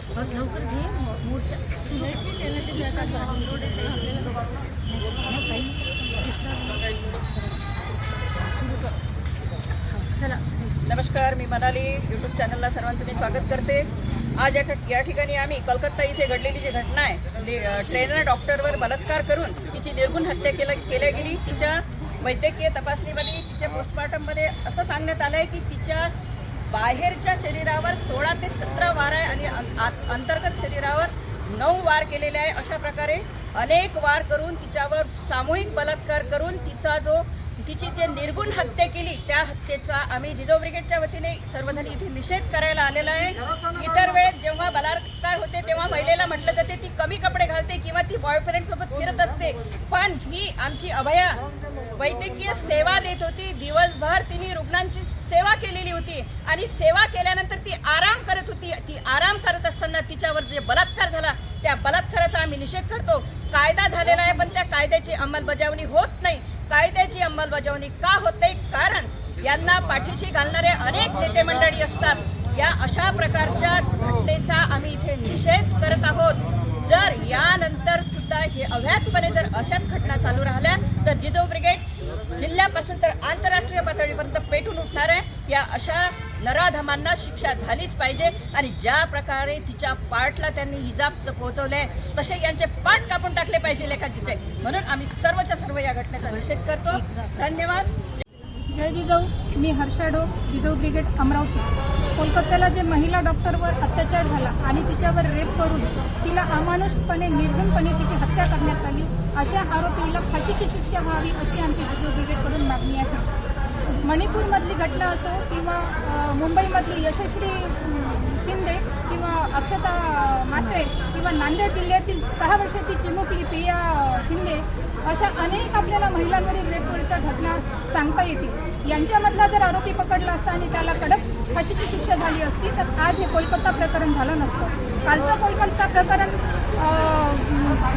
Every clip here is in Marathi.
लवकर घे. मोर्चा नमस्कार मी मनाली. यूट्यूब चॅनलला सर्वांचं मी स्वागत करते. आज या या ठिकाणी आम्ही कलकत्ता इथे घडलेली जी घटना आहे ट्रेनर डॉक्टरवर बलात्कार करून तिची निर्गुण हत्या केल्या केल्या गेली. तिच्या वैद्यकीय तपासणीमध्ये तिच्या पोस्टमॉर्टममध्ये असं सांगण्यात आलं आहे की तिच्या बाहेरच्या शरीरावर सोळा ते सतरा वार आहे आणि अं- आत- अंतर्गत शरीरावर नऊ वार केलेले आहे. अशा प्रकारे अनेक वार करून तिच्यावर सामूहिक बलात्कार करून तिचा जो तिची जे निर्गुण हत्या केली त्या हत्येचा आम्ही जिजो ब्रिगेडच्या वतीने सर्वजण इथे निषेध करायला आलेला आहे. इतर वेळेस जेव्हा बलात्कार होते तेव्हा महिलेला म्हटलं जाते ती कमी कपडे घालते किंवा ती बॉयफ्रेंड सोबत फिरत असते. पण ही आमची अभया वैद्यकीय सेवा देत होती. दिवसभर तिने सेवा केलेली होती आणि सेवा केल्यानंतर ती आराम करत होती. ती आराम करत असताना तिच्यावर जे बलात्कार झाला त्या बलात्काराचा आम्ही निषेध करतो. कायदा झालेला आहे पण त्या कायद्याची अंमलबजावणी होत नाही. कायद्याची अंमलबजावणी का होत नाही? कारण यांना पाठीशी घालणारे अनेक नेते मंडळी असतात. या अशा प्रकारच्या घटनेचा आम्ही इथे निषेध करत आहोत. जर यानंतर सुद्धा हे अव्यातपणे जर अशाच घटना चालू राहिल्या तर जिजो ब्रिगेड जिल्ह्यापासून तर आंतरराष्ट्रीय पातळीपर्यंत पेटून उठणार आहे. या अशा नराधमांना शिक्षा झालीच पाहिजे आणि ज्या प्रकारे तिच्या पाठला त्यांनी हिजाब पोहोचवले तसे यांचे पाठ कापून टाकले पाहिजे लेखाचे. म्हणून आम्ही सर्वच्या सर्व या घटनेचा निषेध करतो. धन्यवाद. जय जिजाऊ मी हर्षा डोक जिजाऊ ब्रिगेड अमरावती. कोलकात्याला जे महिला डॉक्टरवर अत्याचार झाला आणि तिच्यावर रेप करून तिला अमानुषपणे निर्गुणपणे तिची हत्या करण्यात आली अशा आरोपीला फाशीची शिक्षा व्हावी अशी आमची जिजाऊ ब्रिगेडकडून मागणी आहे. मणिपूरमधली घटना असो किंवा मुंबईमधली यशस्वी शिंदे किंवा अक्षता मात्रे किंवा नांदेड जिल्ह्यातील सहा वर्षाची चिमुकली प्रिया शिंदे अशा अनेक आपल्याला महिलांवरील रेपवरच्या घटना सांगता येतील. यांच्यामधला जर आरोपी पकडला असता आणि त्याला कडक फाशीची शिक्षा झाली असती तर आज हे कोलकाता प्रकरण झालं नसतं. कालचं कोलकाता प्रकरण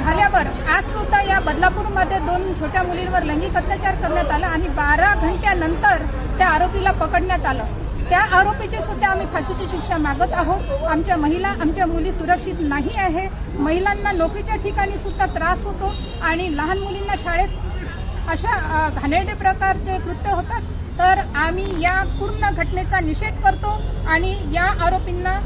झाल्यावर आज सुद्धा या बदलापूरमध्ये दोन छोट्या मुलींवर लैंगिक अत्याचार करण्यात आला आणि बारा घंट्यानंतर त्या आरोपीला पकडण्यात आलं. त्या आरोपीची सुद्धा आम्ही फाशीची शिक्षा मागत आहोत. आमच्या महिला आमच्या मुली सुरक्षित नाही आहे. महिलांना नोकरीच्या ठिकाणी सुद्धा त्रास होतो आणि लहान मुलींना शाळेत अशा घाणेरडे प्रकारचे कृत्य होतात तर आम्ही या पूर्ण घटनेचा निषेध करतो आणि या आरोपींना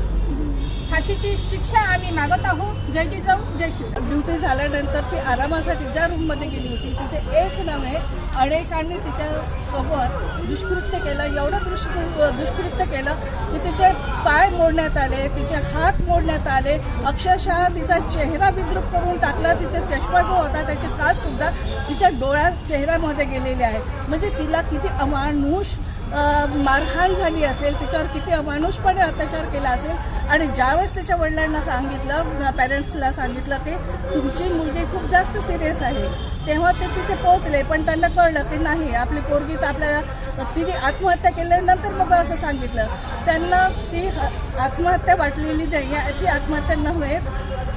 फाशीची शिक्षा आम्ही मागत आहोत जय जिजाऊ जय शिव ड्युटी झाल्यानंतर ती आरामासाठी ज्या रूममध्ये गेली होती तिथे एक नव्हे अनेकांनी तिच्यासोबत दुष्कृत्य केलं. एवढं दुष्कृ दुष्कृत्य केलं की तिचे पाय मोडण्यात आले तिचे हात मोडण्यात आले. अक्षरशः तिचा चेहरा विद्रूप करून टाकला. तिचा चष्मा जो होता त्याचे काच सुद्धा तिच्या डोळ्यात चेहऱ्यामध्ये गेलेले आहे. म्हणजे तिला किती अमानुष मारहाण झाली असेल तिच्यावर किती अमानुषपणे अत्याचार केला असेल आणि ज्यावेळेस तिच्या वडिलांना सांगितलं पॅरेंट्सला सांगितलं की तुमची मुलगी खूप जास्त सिरियस आहे तेव्हा ते तिथे पोहोचले पण त्यांना कळलं की नाही आपली पोरगी तर आपल्याला तिने आत्महत्या केल्यानंतर मग असं सांगितलं त्यांना ती ह- आत्महत्या वाटलेली नाही आहे. ती आत्महत्या नव्हेच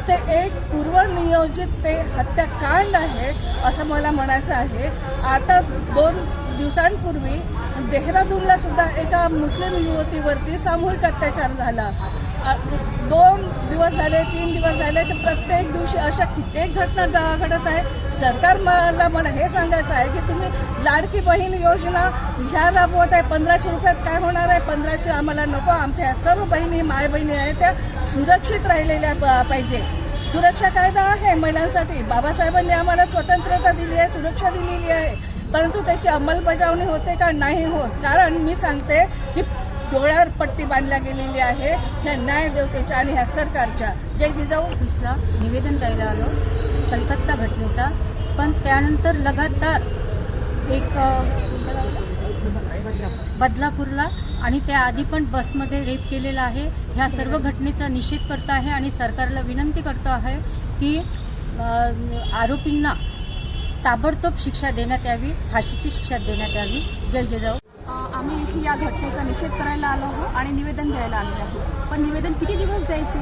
ते एक पूर्वनियोजित ते हत्याकांड आहे असं मला म्हणायचं आहे आता दोन दिवसांपूर्वी देहरादूनला सुद्धा एका मुस्लिम युवतीवरती सामूहिक अत्याचार झाला. दोन दिवस झाले तीन दिवस झाले अशा प्रत्येक दिवशी अशा कित्येक घटना घडत आहे. सरकार मला मला हे सांगायचं आहे की तुम्ही लाडकी बहीण योजना ह्या राबवत आहे. पंधराशे रुपयात काय होणार आहे? पंधराशे आम्हाला नको. आमच्या ह्या सर्व बहिणी माय बहिणी आहेत त्या सुरक्षित राहिलेल्या पाहिजे. सुरक्षा कायदा आहे महिलांसाठी. बाबासाहेबांनी आम्हाला स्वतंत्रता दिली आहे सुरक्षा दिलेली आहे. परंतु त्याची अंमलबजावणी होते का? नाही होत. कारण मी सांगते की डोळ्यावर पट्टी बांधल्या गेलेली आहे ह्या न्यायदेवतेच्या आणि ह्या सरकारच्या. जय जिजाऊ. ऑफिसला निवेदन द्यायला आलो. कलकत्ता घटनेचा. पण त्यानंतर लगातार एक बदलापूरला आणि त्याआधी पण बसमध्ये रेप केलेला आहे. ह्या सर्व घटनेचा निषेध करतो आहे आणि सरकारला विनंती करतो आहे की आरोपींना ताबडतोब शिक्षा देण्यात यावी फाशीची शिक्षा देण्यात यावी. जय जिजाऊ आम्ही इथे या घटनेचा निषेध करायला आलो आहोत आणि निवेदन द्यायला आलो आहोत. पण निवेदन किती दिवस द्यायचे?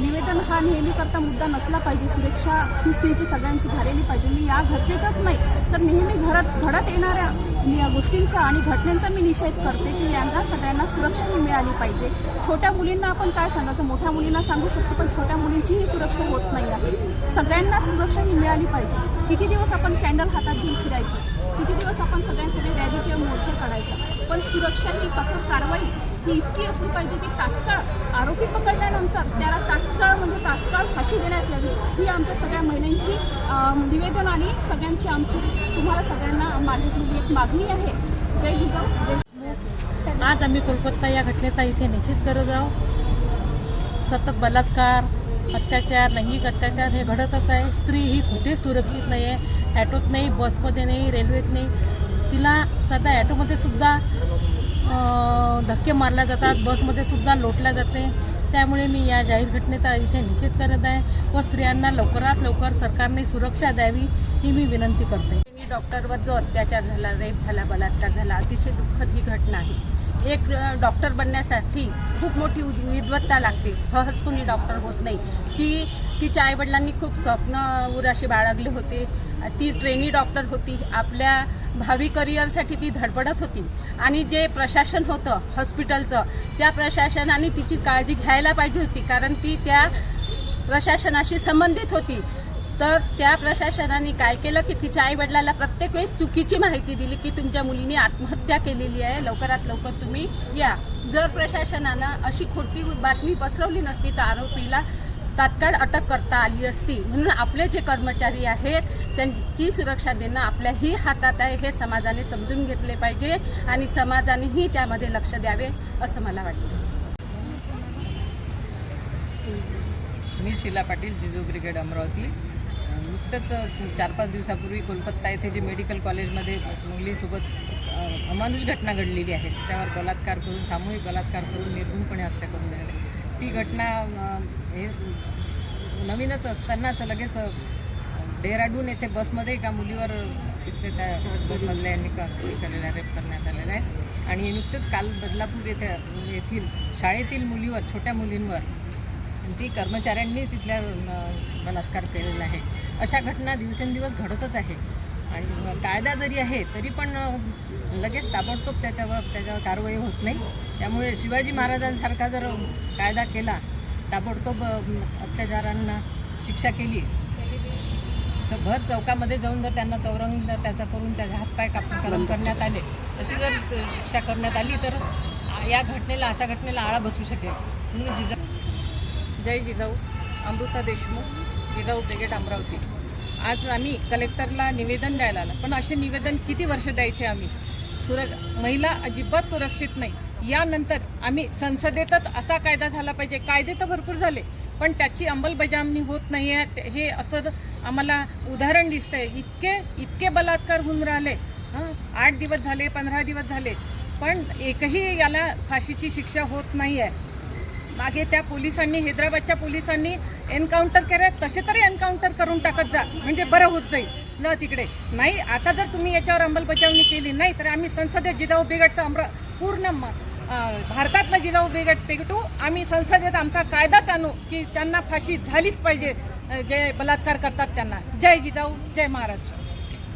निवेदन हा नेहमी करता मुद्दा नसला पाहिजे. सुरक्षा ही स्त्रीची सगळ्यांची झालेली पाहिजे. मी या घटनेचाच नाही तर नेहमी घरात घडत येणाऱ्या या गोष्टींचा आणि घटनांचा मी निषेध करते की यांना सगळ्यांना सुरक्षा ही मिळाली पाहिजे. छोट्या मुलींना आपण काय सांगायचं? मोठ्या मुलींना सांगू शकतो पण छोट्या मुलींचीही सुरक्षा होत नाही आहे. सगळ्यांना सुरक्षा ही मिळाली पाहिजे. किती दिवस आपण कॅन्डल हातात घेऊन फिरायचं? किती दिवस आपण सगळ्यांसाठी रॅली किंवा मोर्चा काढायचा? पण सुरक्षा ही कठोर कारवाई ही इतकी असली पाहिजे की तात्काळ आरोपी पकडल्यानंतर त्याला तात्काळ म्हणजे तात्काळ फाशी देण्यात यावी. ही आमच्या सगळ्या महिलांची निवेदन आणि सगळ्यांची आमची तुम्हाला सगळ्यांना मागितलेली एक मागणी आहे. जय जिजाऊ जय आज आम्ही कोलकाता या घटनेचा इथे निश्चित करत आहोत. सतत बलात्कार अत्याचार लैंगिक अत्याचार हे घडतच आहे. स्त्री ही कुठेच सुरक्षित नाही आहे. ॲटोत नाही बसमध्ये नाही रेल्वेत नाही. तिला सध्या ॲटोमध्ये सुद्धा धक्के मारल्या जातात बसमध्ये सुद्धा लोटल्या जाते. त्यामुळे मी या जाहीर घटनेचा इथे निषेध करत आहे व स्त्रियांना लवकरात लवकर सरकारने सुरक्षा द्यावी ही मी विनंती करते. मी डॉक्टरवर जो अत्याचार झाला रेप झाला बलात्कार झाला अतिशय दुःखद ही घटना आहे. एक डॉक्टर बनण्यासाठी खूप मोठी विद्वत्ता लागते. सहज कोणी डॉक्टर होत नाही. की तिच्या आईवडिलांनी खूप स्वप्न उराशी बाळगले होते. ती ट्रेनी डॉक्टर होती. आपल्या भावी करिअरसाठी ती धडपडत होती. आणि जे प्रशासन होतं हॉस्पिटलचं त्या प्रशासनाने तिची काळजी घ्यायला पाहिजे होती. कारण ती त्या प्रशासनाशी संबंधित होती. तर त्या प्रशासनाने काय केलं की तिच्या आईवडिलाला प्रत्येक वेळेस चुकीची माहिती दिली की तुमच्या मुलीने आत्महत्या केलेली आहे. लवकरात लवकर तुम्ही या. जर प्रशासनानं अशी खोटी बातमी पसरवली नसती तर आरोपीला तात्काळ अटक करता आली असती. म्हणून आपले जे कर्मचारी आहेत त्यांची सुरक्षा देणं आपल्याही हातात आहे हे समाजाने समजून घेतले पाहिजे आणि समाजानेही त्यामध्ये लक्ष द्यावे असं मला वाटतं. मी शिला पाटील जिजू ब्रिगेड अमरावती. नुकतंच चार पाच दिवसापूर्वी कोलकाता येथे जे मेडिकल कॉलेजमध्ये मुलीसोबत अमानुष घटना घडलेली आहे त्याच्यावर बलात्कार करून सामूहिक बलात्कार करून निर्गुणपणे हत्या करून देण्यात ती घटना हे नवीनच असतानाच लगेच डेहराडून येथे बसमध्ये एका मुलीवर तिथले त्या बसमधल्या यांनी का केलेला रेप करण्यात आलेला आहे आणि नुकतेच काल बदलापूर येथे येथील शाळेतील मुलीवर छोट्या मुलींवर ती कर्मचाऱ्यांनी तिथल्या बलात्कार केलेला आहे. अशा घटना दिवसेंदिवस घडतच आहे. आणि कायदा जरी आहे तरी पण लगेच ताबडतोब त्याच्यावर त्याच्यावर कारवाई होत नाही. त्यामुळे शिवाजी महाराजांसारखा जर कायदा केला ताबडतोब अत्याचारांना शिक्षा केली भर चौकामध्ये जाऊन जर त्यांना चौरंग जर त्याचा करून त्याचे हातपाय कापून करण्यात आले तशी जर शिक्षा करण्यात आली तर या घटनेला अशा घटनेला आळा बसू शकेल. म्हणून जिजा जय जिजाऊ अमृता देशमुख जिजाऊ ब्रिगेड अमरावती. आज आम्ही कलेक्टरला निवेदन द्यायला आलं. पण असे निवेदन किती वर्ष द्यायचे आम्ही? सुर महिला अजिबात सुरक्षित नाही. यानंतर आम्ही संसदेतच असा कायदा झाला पाहिजे. कायदे तर भरपूर झाले पण त्याची अंमलबजावणी होत नाही आहे. हे असं आम्हाला उदाहरण दिसतं आहे इतके इतके बलात्कार होऊन राहिले. हां? आठ दिवस झाले पंधरा दिवस झाले पण एकही याला फाशीची शिक्षा होत नाही आहे. मागे त्या पोलिसांनी हैदराबादच्या पोलिसांनी एन्काउंटर केलं तसे तरी एन्काउंटर करून टाकत जा. म्हणजे बरं होत जाईल. न तिकडे. नाही आता जर तुम्ही याच्यावर अंमलबजावणी केली नाही तर आम्ही संसदेत जिजाऊ ब्रिगेडचं अमर पूर्ण म- भारतातलं जिजाऊ ब्रिगेड पेटू आम्ही संसदेत आमचा कायदाच आणू की त्यांना फाशी झालीच पाहिजे जे बलात्कार करतात त्यांना. जय जिजाऊ जय महाराष्ट्र.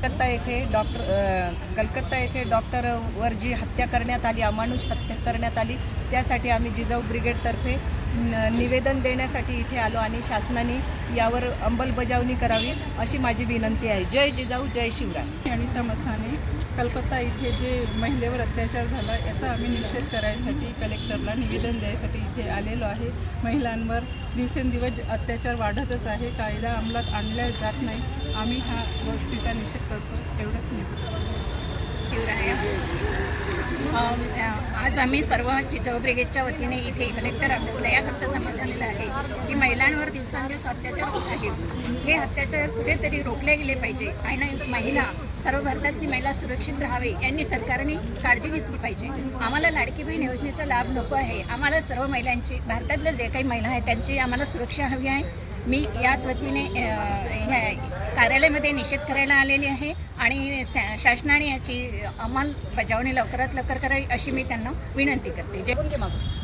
कलकत्ता येथे डॉक्टर कलकत्ता येथे डॉक्टरवर जी हत्या करण्यात आली अमानुष हत्या करण्यात आली. त्यासाठी आम्ही जिजाऊ ब्रिगेडतर्फे निवेदन देण्यासाठी इथे आलो आणि शासनाने यावर अंमलबजावणी करावी अशी माझी विनंती आहे. जय जिजाऊ जय शिवराय. अनिता मसाने कलकत्ता इथे जे महिलेवर अत्याचार झाला याचा आम्ही निषेध करायसाठी कलेक्टरला निवेदन द्यायसाठी इथे आलेलो आहे. महिलांवर दिवसेंदिवस अत्याचार वाढतच आहे. कायदा अंमलात आणला जात नाही. आम्ही ह्या गोष्टीचा निषेध करतो. एवढंच मी. अम, आज आम्ही सर्व जिजाऊ ब्रिगेडच्या वतीने इथे कलेक्टर ऑफिसला याकरता जमा झालेला आहे की महिलांवर दिवसांदिवस अत्याचार होत आहेत. हे अत्याचार कुठेतरी रोखले गेले पाहिजे. आणि महिला सर्व भारतातली महिला सुरक्षित राहावे यांनी सरकारने काळजी घेतली पाहिजे. आम्हाला लाडकी बहीण योजनेचा लाभ नको आहे. आम्हाला सर्व महिलांची भारतातल्या जे काही महिला आहेत त्यांची आम्हाला सुरक्षा हवी आहे. मी याच वतीने ह्या कार्यालयामध्ये निषेध करायला आलेली आहे आणि शा- शासनाने याची अंमलबजावणी लवकरात लवकर करावी अशी मी त्यांना विनंती करते. जे मागून